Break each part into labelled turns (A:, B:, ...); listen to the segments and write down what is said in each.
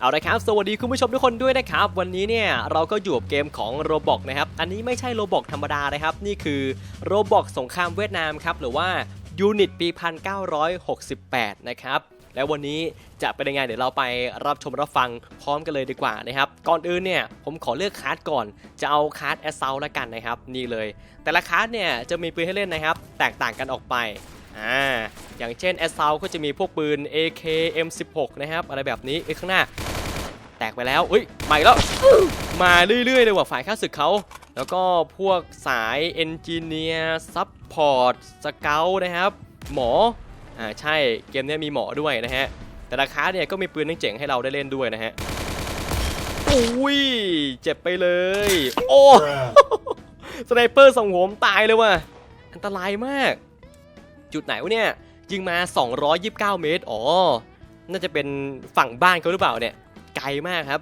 A: เอาละครับสวัสดีคุณผู้ชมทุกคนด้วยนะครับ วันนี้เนี่ยเราก็อยู่กับเกมของโรบอกนะครับ อันนี้ไม่ใช่โรบอกธรรมดานะครับ นี่คือโรบอกสงครามเวียดนามครับ หรือว่ายูนิตปี 1968 นะครับ แล้ววันนี้จะเป็นยังไงเดี๋ยวเราไปรับชมรับฟังพร้อมกันเลยดีกว่านะครับ ก่อนอื่นเนี่ยผมขอเลือกคาร์ดก่อน จะเอาคาร์ดแอสเซลละกันนะครับ นี่เลย แต่ละคาร์ดเนี่ยจะมีปืนให้เล่นนะครับ แตกต่างกันออกไป อ่าอย่างเช่นแอสเซลก็จะมีพวกปืน AK M16 นะครับ อะไรแบบนี้เอ้ยข้างหน้า แตกไปแล้วอุ้ยมาอีกแล้ว มาเรื่อยๆเลยว่ะฝ่ายข้าศึกเขา แล้วก็พวกสายเอนจิเนียร์ซัพพอร์ตสเกลนะครับ หมอ อ่า ใช่เกมเนี้ยมีหมอด้วยนะฮะ แต่ราคาเนี่ยก็มีปืนเจ๋งๆให้เราได้เล่นด้วยนะฮะอุ้ยเจ็บไปเลย โอ้สไนเปอร์ส่องหัวผมตายเลยว่ะ อันตรายมาก จุดไหนวะเนี่ยยิงมา 229 เมตร อ๋อ น่าจะเป็นฝั่งบ้านเขาหรือเปล่าเนี่ย ไกลมากครับ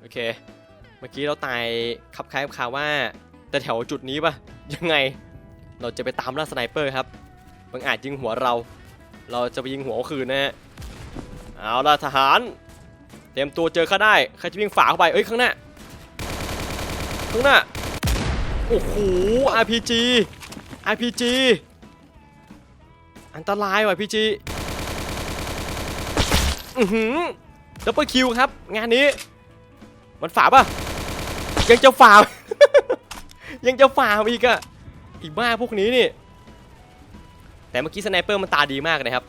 A: โอเค เมื่อกี้เราตายขับคล้ายขับคาว่า แต่แถวจุดนี้ปะยังไง เราจะไปตามล่าสไนเปอร์ครับ บางอาจยิงหัวเรา เราจะไปยิงหัวขาคืนนะฮะ เอาล่ะทหาร เตรียมตัวเจอข้าได้ ใครจะวิ่งฝ่าเข้าไป เอ้ยข้างหน้า ข้างหน้า โอ้โห RPG RPG อันตรายว่ะ RPG อือหือดับเบิลคิวครับ งานนี้ มันฝ่าป่ะ ยังจะฝ่า ยังจะฝ่าอีกอะอีกบ้าพวกนี้นี่ แต่เมื่อกี้สไนเปอร์มันตาดีมากนะครับ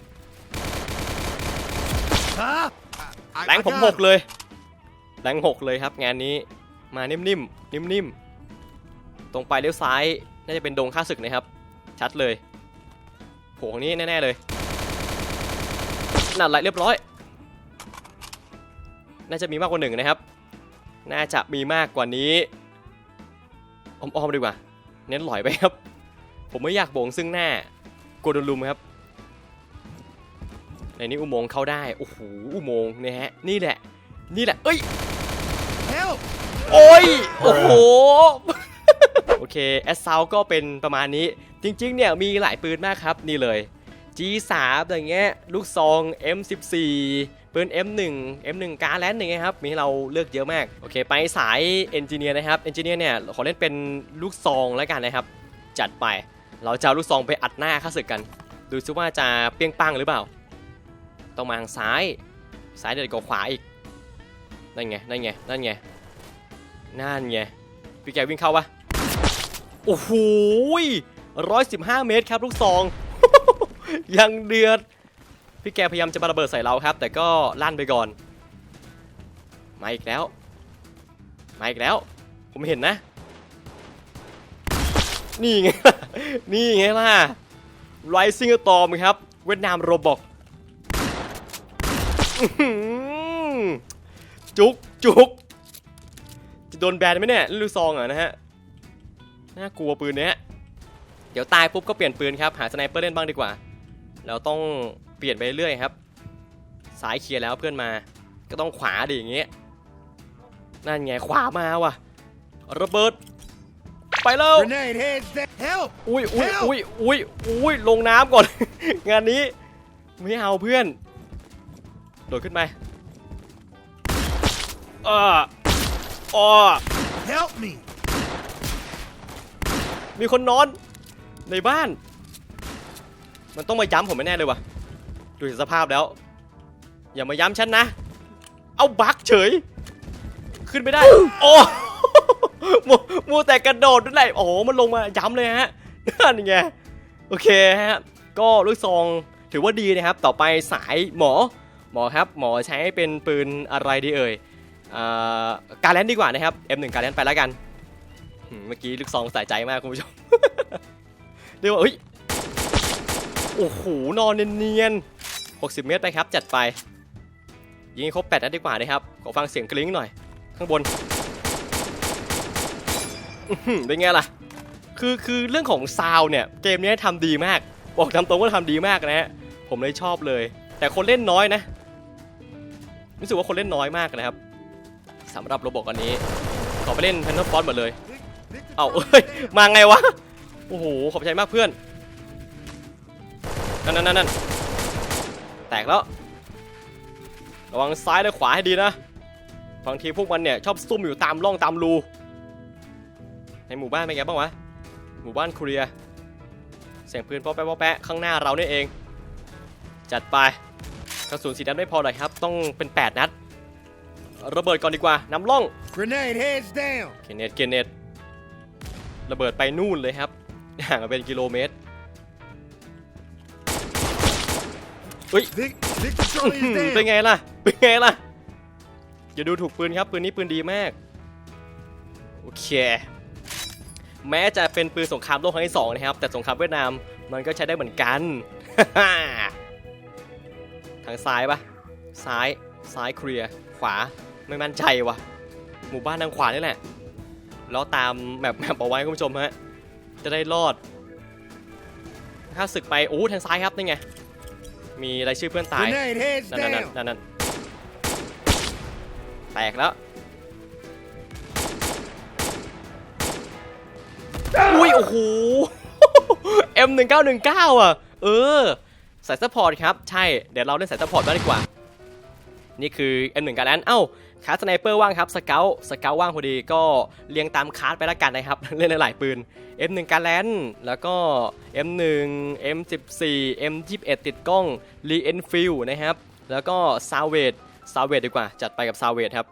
A: แรงผมหกเลยแรงหกเลยครับ งานนี้มานิ่มๆนิ่มๆตรงไปเลี้ยวซ้ายน่าจะเป็นดงข้าศึกนะครับ ชัดเลย โผล่ตรงนี้แน่ ๆ เลยนั่นไหลเรียบร้อย น่าจะมีมากกว่าหนึ่งนะครับ น่าจะมีมากกว่านี้อ้อมๆดีกว่า เน้นหลอยไปครับ ผมไม่อยากโบงซึ่งหน้ากลัวโดนลุมครับ ในนี้อุโมงค์เข้าได้ โอ้โห อุโมงค์นะฮะ นี่แหละ นี่แหละ เอ้ย โอ้ย โอ้โห โอเค แอสซาวก็เป็นประมาณนี้ จริงๆเนี่ยมีหลายปืนมากครับนี่เลย G3 อย่างเงี้ยลูกซอง M14 ปืน M1 M1 การแลนด์อย่างเงี้ยครับมีให้เราเลือกเยอะมากโอเค ไปสายเอนจิเนียร์นะครับเอนจิเนียร์เนี่ยขอเล่นเป็นลูกซองแล้วกันนะครับ จัดไปเราจะเอาลูกซองไปอัดหน้าข้าศึกกัน ดูซิว่าจะเปรี้ยงปังหรือเปล่า ต้องมาทางซ้ายซ้ายเดี๋ยวก็ขวาอีกนั่นไงนั่นไงนั่นไงนั่นไงพี่แกวิ่งเข้าปะโอ้โห ร้อยสิบห้าเมตรครับลูกซอง ยังเดือด พี่แกพยายามจะมาระเบิดใส่เราครับ แต่ก็ลั่นไปก่อน มาอีกแล้ว มาอีกแล้ว ผมเห็นนะ นี่ไง นี่ไงล่ะ Rising Storm ครับ เวียดนามโรบอกจุกจุกจะโดนแบนไหมเนี่ยลูกซองอะนะฮะ น่ากลัวปืนเนี้ย เดี๋ยวตายปุ๊บก็เปลี่ยนปืนครับหาสไนเปอร์เล่นบ้างดีกว่า เราต้องเปลี่ยนไปเรื่อยครับซ้ายเคลียร์แล้วเพื่อนมา ก็ต้องขวาดิอย่างเงี้ยนั่นไงขวามาว่ะระเบิด ไปแล้ว
B: Grenade heads down. Help!
A: อุ้ยอุ้ยอุ้ยอุ้ยอุ้ยลงน้ำก่อน งานนี้ไม่เอาเพื่อน โดดขึ้นไปอ้ออ้อ
B: Help me!
A: มีคนนอน ในบ้าน มันต้องมาย้ำผมแน่ๆเลยว่ะดูจากสภาพแล้ว อย่ามาย้ำฉันนะ เอาบักเฉย ขึ้นไม่ได้ โอ้มัวมัวแต่กระโดดด้วยแหละโอ้โหมันลงมาย้ำเลยฮะนั่นไงโอเคฮะก็ลูกซองถือว่าดีนะครับ ต่อไปสายหมอ หมอครับ หมอใช้เป็นปืนอะไรดีเอ่ยอ่าการแลนดีกว่านะครับ M1 การแลนไปแล้วกันอืมเมื่อกี้ลูกซองใส่ใจมากคุณผู้ชม เรียกว่าเฮ้ยโอ้โหนอนเนียนๆ60 เมตรไปครับ จัดไป ยิงครบ8นัดดีกว่านะครับ ขอฟังเสียงกริ้งหน่อย ข้างบนอื้อหือเป็นไงล่ะ คือคือเรื่องของซาวเนี่ย เกมนี้ทำดีมาก บอกตามตรงว่าทำดีมากนะฮะ ผมเลยชอบเลย แต่คนเล่นน้อยนะ รู้สึกว่าคนเล่นน้อยมากนะครับสำหรับโรบอกอันนี้ ขอไปเล่น p พน t ฟอนหมดเลย เอาเอ้ย มาไงวะ โอ้โห ขอบใจมากเพื่อน นั่นนั่นนั่นแตกแล้ว ระวังซ้ายและขวาให้ดีนะ บางทีพวกมันเนี่ยชอบซุ่มอยู่ตามร่องตามรู ในหมู่บ้านเป็นไงบ้างวะ หมู่บ้านโคเรีย เสียงปืนป๊อปแป๊ะป๊อปแป๊ะข้างหน้าเราเนี่ยเอง จัดไป กระสุนสีนัดไม่พอเลยครับ ต้องเป็น 8 นัด ระเบิดก่อนดีกว่านำล่อง
B: Grenade, heads down.
A: เกเนตเกเนตระเบิดไปนู่นเลยครับ ห่างกันเป็นกิโลเมตร
B: Vic, Victor Charlie
A: อื
B: is
A: มเป็น
B: down.
A: ไงล่ะ เป็นไงล่ะ อย่าดูถูกปืนครับ ปืนนี้ปืนดีมาก โอเค แม้จะเป็นปืนสงครามโลกครั้งที่สองนะครับ แต่สงครามเวียดนามมันก็ใช้ได้เหมือนกัน ทางซ้ายปะซ้าย ซ้ายเคลียร์ ขวา ไม่มั่นใจวะหมู่บ้านทางขวานี่แหละ แล้วตามแมปแมปเอาไว้คุณผู้ชมฮะ จะได้รอด ถ้าศึกไปโอ้ทางซ้ายครับนี่ไง มีรายชื่อเพื่อนตาย
B: Grenade, heads
A: นั่นนั่น
B: down.
A: นั่นนั่นแตกแล้ว อุ้ย โอ้โห M1919 อะ เออ สายซัพพอร์ตครับ ใช่ เดี๋ยวเราเล่นสายซัพพอร์ตบ้างดีกว่า นี่คือ M1 การแลนเอ้าคาร์สไนเปอร์ว่างครับสเกลสเกลว่างพอดีก็เรียงตามคาร์ไปแล้วกันนะครับ เล่นหลายปืน M1 การแลนแล้วก็ M1 M14 M21 ติดกล้อง r e e n f i e l นะครับ แล้วก็ s a v a g e s a v a g e ดีกว่า จัดไปกับ s a v a g e ครับ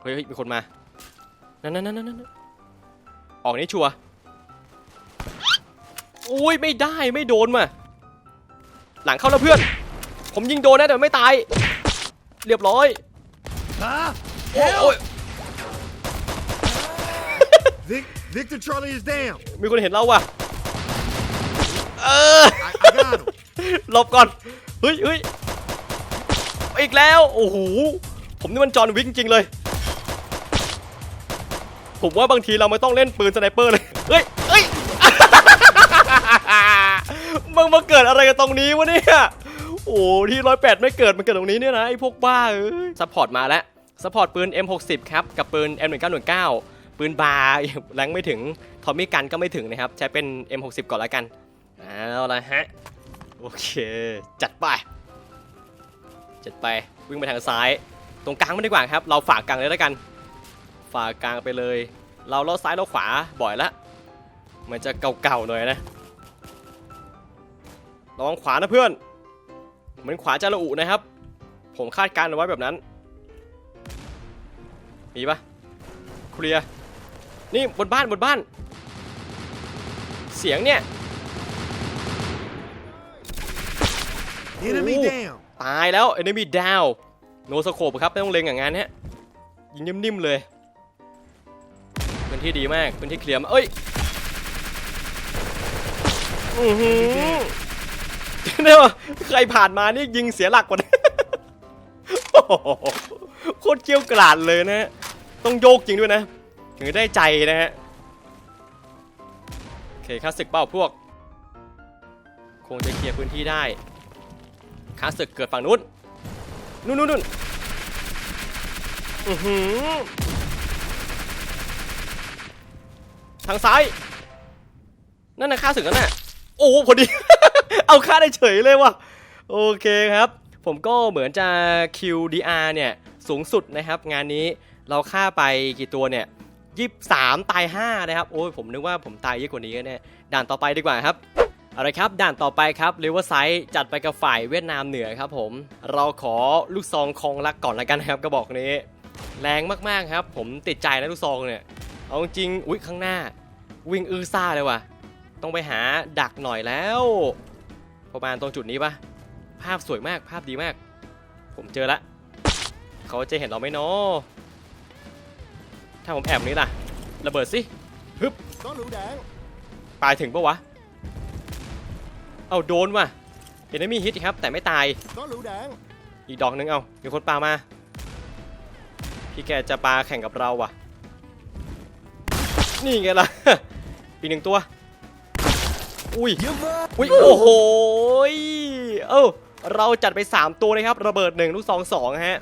A: เฮ้ยมีคนมา นั่นนั่นนั่นออกนี่ชัวร์อุ้ยไม่ได้ไม่โดนมาหลังเข้าแล้วเพื่อน ผมยิงโดนนะแต่ไม่ตาย เรียบร้อย
B: Huh?
A: โอ้ยโอ้ย
B: Vic, Victor Charlie is down.
A: มีคนเห็นเราว่ะ เออ
B: I, I got him.
A: หลบก่อน เฮ้ยเฮ้ยอีกแล้ว โอ้โห ผมนี่มันจอห์นวิกจริงๆเลย ผมว่าบางทีเราไม่ต้องเล่นปืนสไนเปอร์เลย เฮ้ยเฮ้ย มึงมาเกิดอะไรกันตรงนี้วะเนี่ย โอ้ที่ร้อยแปดไม่เกิดมันเกิดตรงนี้เนี่ยนะไอ้พวกบ้าเอ้ยซัพพอร์ตมาแล้วซัพพอร์ตปืน M60 ครับกับปืน M1919 ปืนบาร์แรงไม่ถึงทอมมี่กันก็ไม่ถึงนะครับ ใช้เป็น M60 ก่อนแล้วกันเอาละฮะ โอเค จัดไป จัดไปวิ่งไปทางซ้าย ตรงกลางไม่ดีกว่าครับ เราฝากกลางเลยแล้วกัน ฝากกลางไปเลย เราเลาะซ้ายเลาะขวาบ่อยละมันจะเก่าๆหน่อยนะระวังขวานะเพื่อน เหมือนขวาจะระอุนะครับ ผมคาดการณ์เอาไว้แบบนั้น มีปะเคลียร์นี่บนบ้านบนบ้าน เสียงเนี่ย
B: Enemy
A: Ooh.
B: down.
A: ตายแล้ว enemy down โนสโคปครับไม่ต้องเล็งอย่างงั้นเนี้ยยิงนิ่มๆเลยพื้นที่ดีมากพื้นที่เคลียร์มากเอ้ยอือหือ เนี่ยใครผ่านมานี่ยิงเสียหลักกว่าโอ้โหโคตรเกี้ยวกราดเลยนะฮะต้องโยกจริงด้วยนะ ถึงได้ใจนะฮะโอเคค่าศึกเป้าพวก คงจะเคลียร์พื้นที่ได้ค้าศึกเกิดฝั่งนู้นนู่นนู่นอือหือทางซ้าย นั่นนะค่าศึกนั่นน่ะ โอ้พอดี เอาค่าได้เฉยเลยว่ะ โอเคครับ ผมก็เหมือนจะ QDR เนี่ย สูงสุดนะครับ งานนี้เราฆ่าไปกี่ตัวเนี่ยยี่สามตาย5นะครับ โอ้ยผมนึกว่าผมตายเยอะกว่านี้เนี่ยด่านต่อไปดีกว่าครับอาละครับ ด่านต่อไปครับเ i เวอร์ไซด์จัดไปกับฝ่ายเวียดนามเหนือครับผม เราขอลูกซองคองรักก่อนละกันครับกระบอกนี้ แรงมากๆครับ ผมติดใจนะลูกซองเนี่ย เอาจริง อุ้ยข้างหน้า วิ่งอื้อซ่าเลยว่ะ ต้องไปหาดักหน่อยแล้ว ประมาณตรงจุดนี้ปะภาพสวยมากภาพดีมาก ผมเจอละเขาจะเห็นเราไหมเนาะถ้าผมแอบนี้ล่ะ ระเบิดสิฮึบ
B: Có lựu đạn.
A: ปายถึงปะวะ เอาโดนว่ะเห็นได้มีฮิตครับ แต่ไม่ตาย อีกดอกหนึงเอามีคนปามา พี่แกจะปาแข่งกับเราว่ะ นี่ไงล่ะ อีกหนึ่งตัว อุ้ย
B: Give up.
A: อุ้ยโอ้โหยเอ้าเราจัดไป 3 ตัวเลยครับ ระเบิด 1 ลูกซอง2ฮะ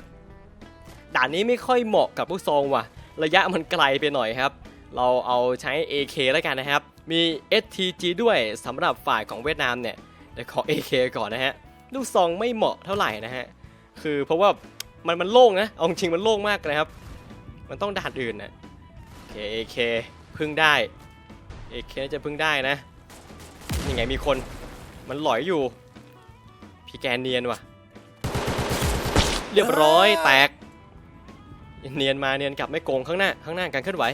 A: ด่านนี้ไม่ค่อยเหมาะกับลูกซองว่ะ ระยะมันไกลไปหน่อยครับ เราเอาใช้ AK แล้วกันนะครับ มี STG ด้วยสำหรับฝ่ายของเวียดนามเนี่ยเดี๋ยวขอ AK ก่อนนะฮะลูกซองไม่เหมาะเท่าไหร่นะฮะคือเพราะว่ามันมันโล่งนะเอาจริงๆมันโล่งมากนะครับ มันต้องด่านอื่นนะโอเคเอเคพึ่งได้เอเคจะพึ่งได้นะ นี่ไงมีคน มันหลอยอยู่ พี่แกเนียนว่ะ เรียบร้อยแตก เนียนมาเนียนกลับไม่โกงข้างหน้า ข้างหน้าการเคลื่อนไหว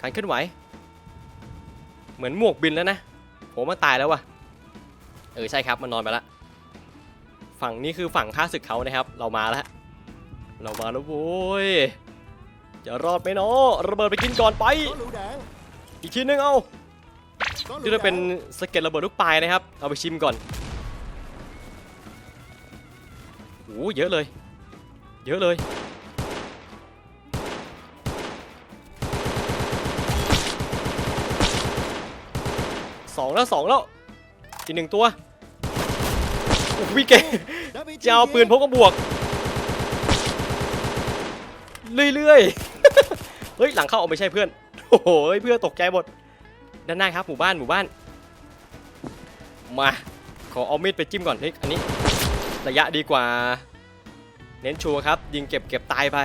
A: การเคลื่อนไหว เหมือนหมวกบินแล้วนะผมมาตายแล้วว่ะ เออใช่ครับมันนอนไปละฝั่งนี้คือฝั่งข้าศึกเขานะครับ เรามาแล้วเรามาแล้วโว้ยจะรอดไหมเนาะระเบิดไปกินก่อนไป
B: Có lựu đạn.
A: อีกทีนึงเอา
B: Có
A: ที่จะเป็นสเก็ดระเบิดลูกปลายนะครับ เอาไปชิมก่อนโอ้เยอะเลย เยอะเลยสองแล้วสองแล้วอีกหนึ่งตัวโอ้โหเก
B: Đã bị
A: จะเอาปืนพกกระบวก เรื่อยๆ เฮ้ย หลังเข้าเอาไม่ใช่เพื่อน โอ้โหเพื่อนตกใจหมด ด้านหน้าครับหมู่บ้านหมู่บ้าน มาขอเอามีดไปจิ้มก่อนเฮ้ยอันนี้ ระยะดีกว่า เน้นชัวร์ครับ ยิงเก็บเก็บตายไป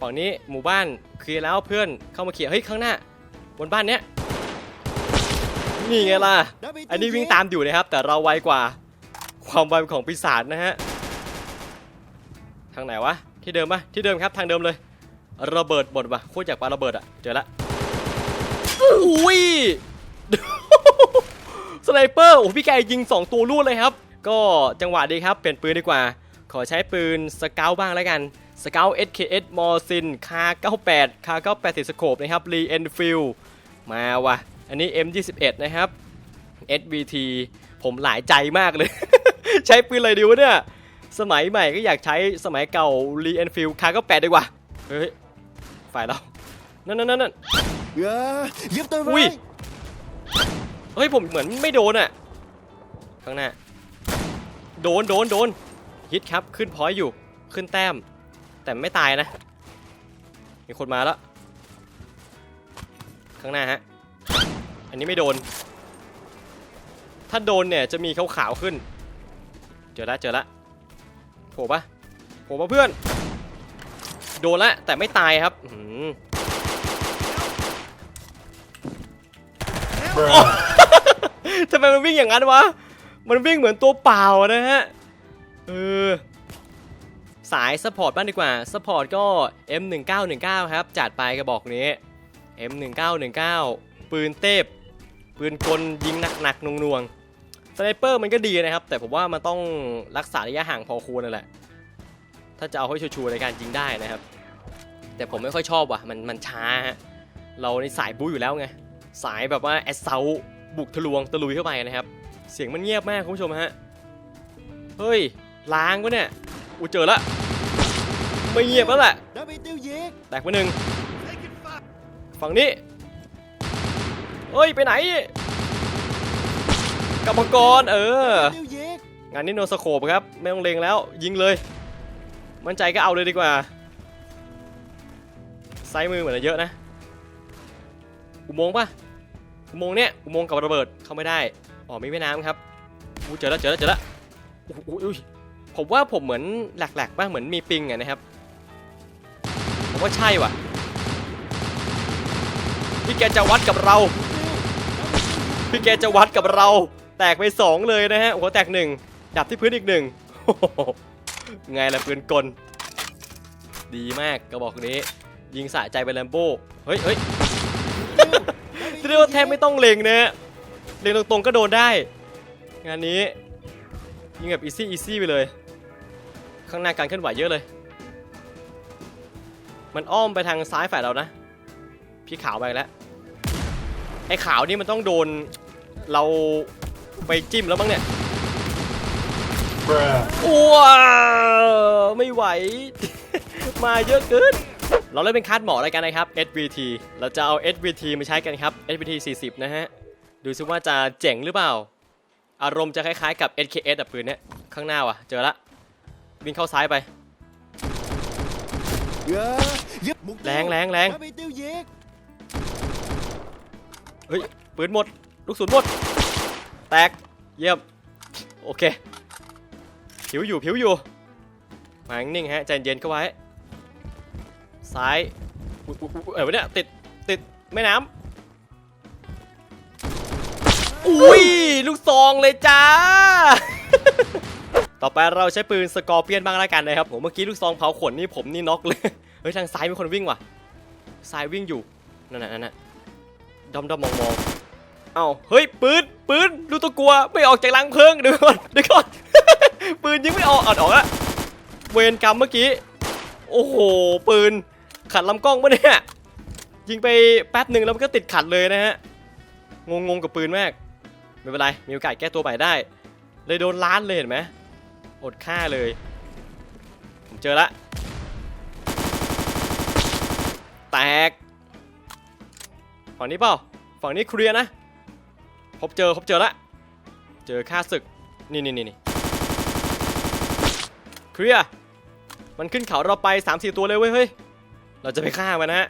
A: ฝั่งนี้หมู่บ้านเคลียร์แล้วเพื่อนเข้ามาเคลียร์เฮ้ยข้างหน้า บนบ้านเนี้ยนี่ไงล่ะ อันนี้วิ่งตามอยู่นะครับ แต่เราไวกว่า ความไวของปีศาจนะฮะ ทางไหนวะ ที่เดิมปะที่เดิมครับ ทางเดิมเลย ระเบิดบดวะโคตรอยากปาระเบิดอะเจอละ อุ้ยสไนเปอร์โอ้พี่แกยิง 2 ตัวรูดเลยครับ ก็จังหวะดีครับเปลี่ยนปืนดีกว่า ขอใช้ปืนสเกลบ้างแล้วกันสเกล SKS มอร์ซินคา98คา98ติดสโคปนะครับรีเอนฟิลมาวะอันนี้ M21 นะครับ SVT ผมหลายใจมากเลย ใช้ปืนอะไรดีวะเนี่ย สมัยใหม่ก็อยากใช้สมัยเก่า r e e n f i e l d คาก็แปดดีกว่า เฮ้ย ฝ่ายเรา นั่นนั่นนั่น
B: Dạ, giúp tôi
A: Ui.
B: với.
A: เฮ้ยผมเหมือนไม่โดนอะข้างหน้า โดนโดนโดนฮิตครับขึ้นพอยอยู่ขึ้นแต้ม แต่ไม่ตายนะ มีคนมาแล้ว ข้างหน้าฮะ อันนี้ไม่โดน ถ้าโดนเนี่ยจะมีขาวๆขึ้น เจอแล้วเจอแล้วโผล่ปะโผล่ปะเพื่อน โดนละแต่ไม่ตายครับ ทำไมมันวิ่งอย่างนั้นวะ มันวิ่งเหมือนตัวเปล่านะฮะ เออ สายสปอร์ตบ้างดีกว่าสปอร์ตก็ M1919 ครับ จัดไปกระบอกนี้ M1919 ปืนเทพปืนกลยิงหนักๆหน่วงๆสไนเปอร์มันก็ดีนะครับ แต่ผมว่ามันต้องรักษาระยะห่างพอควรนั่นแหละ ถ้าจะเอาให้ชัวร์ในการยิงได้นะครับ แต่ผมไม่ค่อยชอบว่ะ มันมันช้า เราในสายบู๊อยู่แล้วไง สายแบบว่าแอสเซาบุกทะลวงตะลุยเข้าไปนะครับ เสียงมันเงียบมากคุณผู้ชมฮะ เฮ้ย ล้างวะเนี่ยอูเจอละไม่เงียบแล้วแหละแตกไปหนึ่งฝั่งนี้เฮ้ย ไปไหนกรรมกรเอองานนี้โนสโคปครับ ไม่ต้องเลงแล้วยิงเลย มั่นใจก็เอาเลยดีกว่าไซมือเหมือนเยอะนะ อุโมงค์ปะอุโมงค์เนี้ยอุโมงค์กับระเบิดเข้าไม่ได้อ๋อมีแม่น้ำครับอู้เจอแล้วเจอแล้วเจอแล้วอู้หูอุ้ยผมว่าผมเหมือนแหลกๆป่ะเหมือนมีปิงอะนะครับผมว่าใช่ว่ะพี่แกจะวัดกับเราพี่แกจะวัดกับเรา แตกไปสองเลยนะฮะหัวแตกหนึ่งดับที่พื้นอีกหนึ่งไงล่ะปืนกล ดีมากกระบอกนี้ ยิงสะใจไปแลมโบ้เฮ้ยเฮ้ย เรียก
B: tiêu
A: ว่าแทบ
B: diệt.
A: ไม่ต้องเล็งนะฮะเล็งตรงๆก็โดนได้ งานนี้ยิงแบบอีซี่อีซี่ไปเลย ข้างหน้าการเคลื่อนไหวเยอะเลย มันอ้อมไปทางซ้ายฝ่ายเรานะ พี่ขาวไปแล้ว ไอ้ขาวนี่มันต้องโดนเราไปจิ้มแล้วมั้งเนี่ยว้าวไม่ไหว มาเยอะเกิน เราเล่นเป็นคัดหมอแล้วกันนะครับ SVT เราจะเอา SVT มาใช้กันครับ SVT 40 นะฮะ ดูซิว่าจะเจ๋งหรือเปล่า อารมณ์จะคล้ายๆกับ SKS อะปืนเนี้ย ข้างหน้าว่ะ เจอละวิ่งเข้าซ้ายไป แรงแรงแรงเฮ้ย ปืนหมด ลูกศรหมด แตก เยี่ยม โอเค ผิวอยู่ผิวอยู่มานิ่งฮะ ใจเย็นเข้าไว้ ซ้ายอุ๊ยอุ๊ยอุ๊ยเออเนี่ยติดติดแม่น้ำอุ้ยลูกซองเลยจ้า ต่อไปเราใช้ปืนสกอร์เปียนบ้างแล้วกันนะครับผมเมื่อกี้ลูกซองเผาขนนี่ผมนี่น็อกเลยเฮ้ยทางซ้ายมีคนวิ่งว่ะซ้ายวิ่งอยู่นั่นน่ะนั่นน่ะดอมดอมมองมองเอ้าเฮ้ยปืนปืนดูตัวกลัวไม่ออกจากรังเพลิงเดี๋ยวก่อนเดี๋ยวก่อนปืนยิงไม่ออกเอาออกละเวรกรรมเมื่อกี้ โอ้โห ปืน ขัดลำกล้องปะเนี่ย ยิงไปแป๊บหนึ่งแล้วมันก็ติดขัดเลยนะฮะ งงงๆกับปืนมาก ไม่เป็นไร มีโอกาสแก้ตัวใหม่ได้ เลยโดนล้านเลยเห็นไหมอดค่าเลย ผมเจอละ แตก ฝั่งนี้เปล่า ฝั่งนี้เคลียร์นะ พบเจอพบเจอละ เจอค่าศึก นี่นี่นี่นี่เคลียร์มันขึ้นเขาเราไป 3 4 ตัวเลยเว้ยเฮ้ย เราจะไปฆ่ามันนะฮะ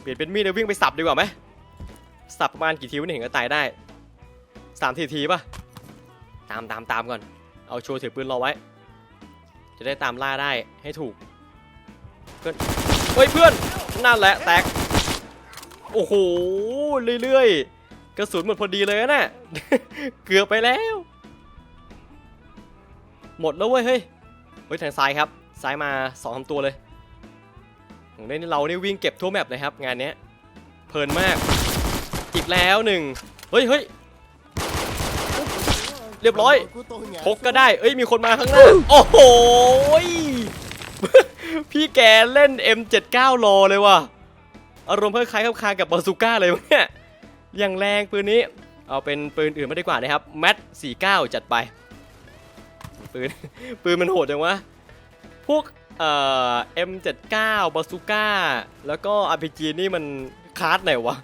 A: เปลี่ยนเป็นมีดแล้ววิ่งไปสับดีกว่าไหมสับประมาณกี่ทีวะเนี่ยถึงจะตายได้สามทีทีป่ะตามตามตามก่อน เอาโชว์ถือปืนรอไว้ จะได้ตามล่าได้ให้ถูกเพื่อนเฮ้ยเพื่อนนั่นแหละแตกโอ้โหเรื่อยๆกระสุนหมดพอดีเลยนะเกือบไปแล้ว หมดแล้วเว้ยเฮ้ยเฮ้ยทางซ้ายครับซ้ายมาสองสาตัวเลย ของเล่นเรานี่วิ่งเก็บทั่วแมปเลยครับ งานนี้เพลินมาก อีกแล้วหนึ่งเฮ้ยเฮ้ยเรียบร้อยพกก็ได้ เอ้ยมีคนมาข้างหน้า โอ้โหพี่แกเล่น M79 รอเลยว่ะ อารมณ์เพื่อคล้ายๆคากับบาซูก้าเลยเนี่ยอย่างแรงปืนนี้ เอาเป็นปืนอื่นไม่ดีกว่านะครับแมท49 จัดไป ปืนปืนมันโหดจังวะ พวก เอ่อ M79 บาซูก้าแล้วก็ RPG นี่มันคลาสไหนวะ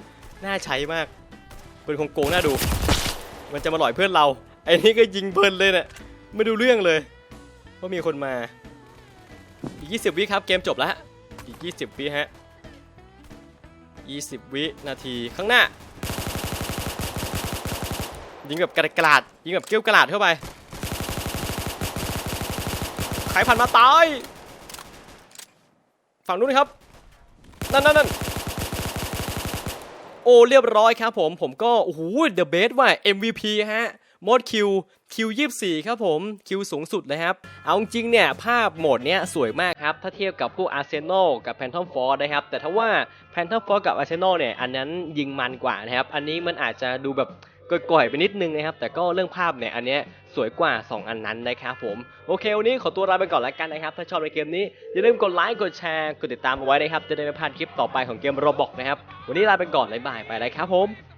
A: น่าใช้มากปืนคงโกงน่าดู มันจะมาหล่อยเพื่อนเรา ไอ้นี่ก็ยิงเพลินเลยเนี่ยไม่ดูเรื่องเลยว่ามีคนมา อีก 20 วิครับ เกมจบแล้ว อีก 20 วิฮะ 20 วินาทีข้างหน้า ยิงแบบกระดาษยิงแบบเกลี้ยวกระดาษเข้าไป ใครผ่านมาตาย ฝั่งนู้นครับ นั่นนั่นนั่นโอ้เรียบร้อยครับผมผมก็ โอ้โหเดอะเบสว่ะ MVP ฮะโหมดคิวคิว24ครับผม คิวสูงสุดเลยครับ เอาจริงเนี่ย ภาพโหมดเนี้ยสวยมากครับ ถ้าเทียบกับพวกอาร์เซนอลกับแพนทอมฟอร์นะครับ แต่ถ้าว่าแพนทอมฟอร์กับอาร์เซนอลเนี่ย อันนั้นยิงมันกว่านะครับ อันนี้มันอาจจะดูแบบ ก่อยๆไปนิดนึงนะครับ แต่ก็เรื่องภาพเนี่ยอันเนี้ยสวยกว่า 2 อันนั้นนะครับผม โอเค วันนี้ขอตัวลาไปก่อนแล้วกันนะครับ ถ้าชอบในเกมนี้ อย่าลืมกดไลค์ กดแชร์ กดติดตามเอาไว้นะครับ จะได้ไม่พลาดคลิปต่อไปของเกมโรบอกนะครับ วันนี้ลาไปก่อนบ๊ายบายไปเลยครับผม